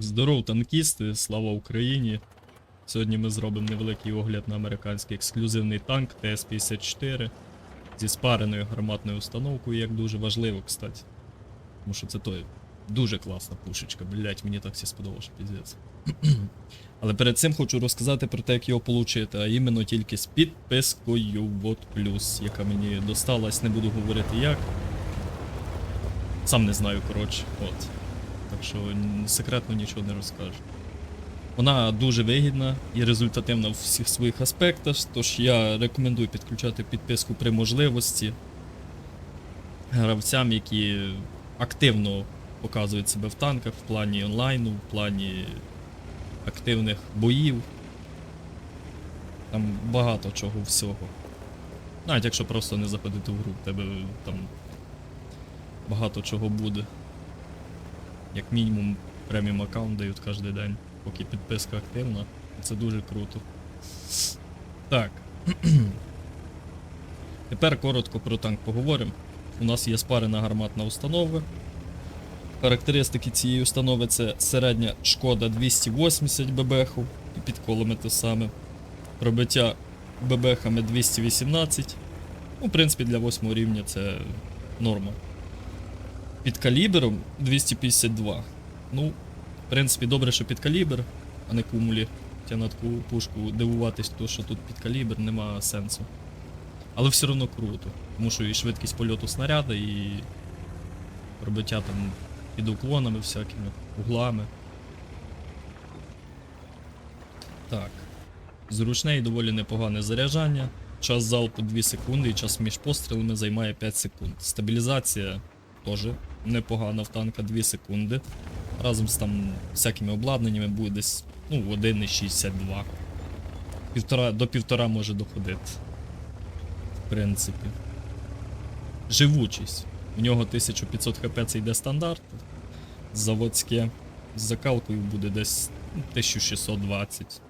Здоров, танкісти, слава Україні! Сьогодні ми зробимо невеликий огляд на американський ексклюзивний танк ТС-54 зі спареною гарматною установкою, як дуже важливо, кстати. Тому що це той дуже класна пушечка, блять, мені так всі сподобалося, піздець. Але перед цим хочу розказати про те, як його отримати, а іменно тільки з підпискою вот плюс, яка мені досталась, не буду говорити як. Сам не знаю, коротше, от. Так що секретно нічого не розкажу. Вона дуже вигідна і результативна в всіх своїх аспектах, тож я рекомендую підключати підписку при можливості гравцям, які активно показують себе в танках в плані онлайну, в плані активних боїв. Там багато чого всього. Навіть якщо просто не заходити в гру, в тебе там багато чого буде. Як мінімум преміум аккаунт дають кожен день, поки підписка активна. Це дуже круто. Так. Тепер коротко про танк поговоримо. У нас є спарена гарматна установа. Характеристики цієї установи це середня шкода 280 ББХ і під колами те саме. Пробиття ББХами 218. Ну, в принципі, для 8 рівня це норма. Під калібром 252. Ну, в принципі, добре, що під калібр, а не кумулі. Хоча на таку пушку дивуватись, то, що тут під калібр, нема сенсу. Але все одно круто. Тому що і швидкість польоту снаряда, і пробиття там під уклонами всякими, углами. Так. Зручне і доволі непогане заряджання. Час залпу 2 секунди і час між пострілами займає 5 секунд. Стабілізація теж непогана в танка 2 секунди. Разом з там всякими обладнаннями буде десь ну, 1,62. Півтора, до півтора може доходити. В принципі. Живучість. У нього 1500 хп це йде стандарт. Заводське. З закалкою буде десь ну, 1620.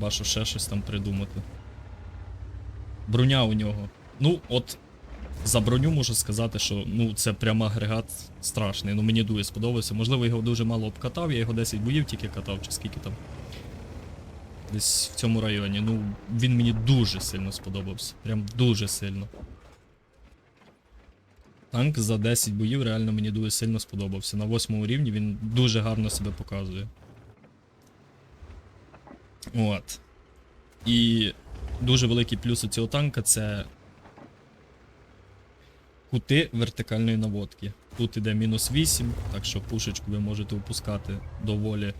Бачу ще щось там придумати. Броня у нього. Ну, от за броню можу сказати, що ну це прямо агрегат страшний. Ну мені дуже сподобався. Можливо, його дуже мало обкатав, я його 10 боїв тільки катав, чи скільки там. Десь в цьому районі. Ну, він мені дуже сильно сподобався. Прям дуже сильно. Танк за 10 боїв реально мені дуже сильно сподобався. На 8 рівні він дуже гарно себе показує. От. І дуже великий плюс у цього танка це кути вертикальної наводки. Тут іде мінус 8, так що пушечку ви можете випускати доволі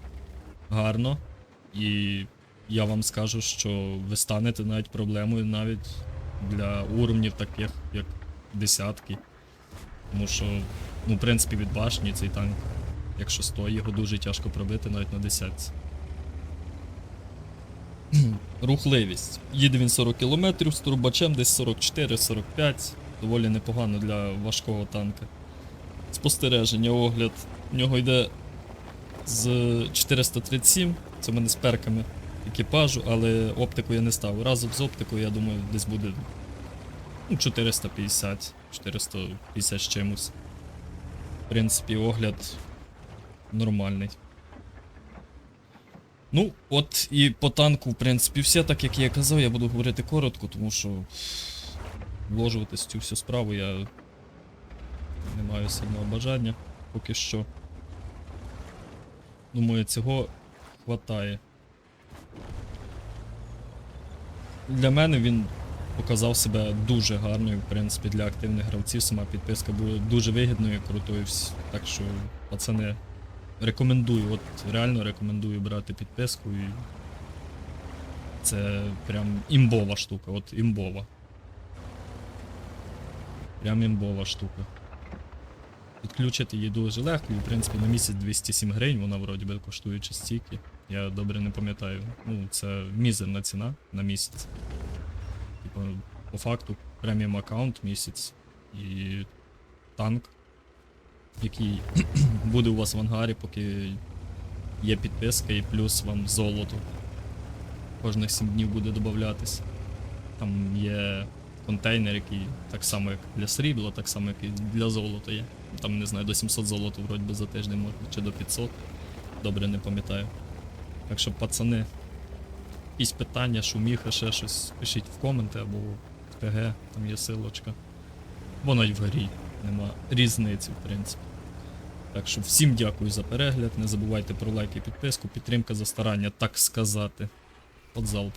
гарно. І я вам скажу, що ви станете навіть проблемою навіть для уровнів таких, як десятки. Тому що, ну, в принципі, від башні цей танк, якщо стоїть, його дуже тяжко пробити навіть на десятці. Рухливість. Їде він 40 км з турбачем десь 44-45. Доволі непогано для важкого танка. Спостереження, огляд. У нього йде з 437, це в мене з перками екіпажу, але оптику я не ставив. Разом з оптикою, я думаю, десь буде ну, 450, 450 з чимось. В принципі, огляд нормальний. Ну, от і по танку, в принципі, все так, як я казав, я буду говорити коротко, тому що вложуватись в цю всю справу я не маю сильного бажання поки що. Думаю, цього хватає. Для мене він показав себе дуже гарною, в принципі, для активних гравців. Сама підписка була дуже вигідною, крутою. вс- Так що, пацани, рекомендую, от реально рекомендую брати підписку і. Це прям імбова штука, от імбова. Прям імбова штука. Підключити її дуже легко, і в принципі на місяць 207 гривень вона вроді би коштує чи стільки. Я добре не пам'ятаю. Ну, це мізерна ціна на місяць. Типу, по факту, преміум аккаунт місяць і танк, який буде у вас в ангарі, поки є підписка і плюс вам золото. Кожних 7 днів буде додатись. Там є контейнер, який так само, як для срібла, так само, як і для золота є. Там, не знаю, до 700 золота вроді би за тиждень можна, чи до 500. добре не пам'ятаю. Так що, пацани, якісь питання, шуміха, ще щось, пишіть в коменти або в ТГ, там є силочка. Бо навіть вгорі нема різниці, в принципі. Так що всім дякую за перегляд. Не забувайте про лайк і підписку. Підтримка за старання, так сказати. От залп.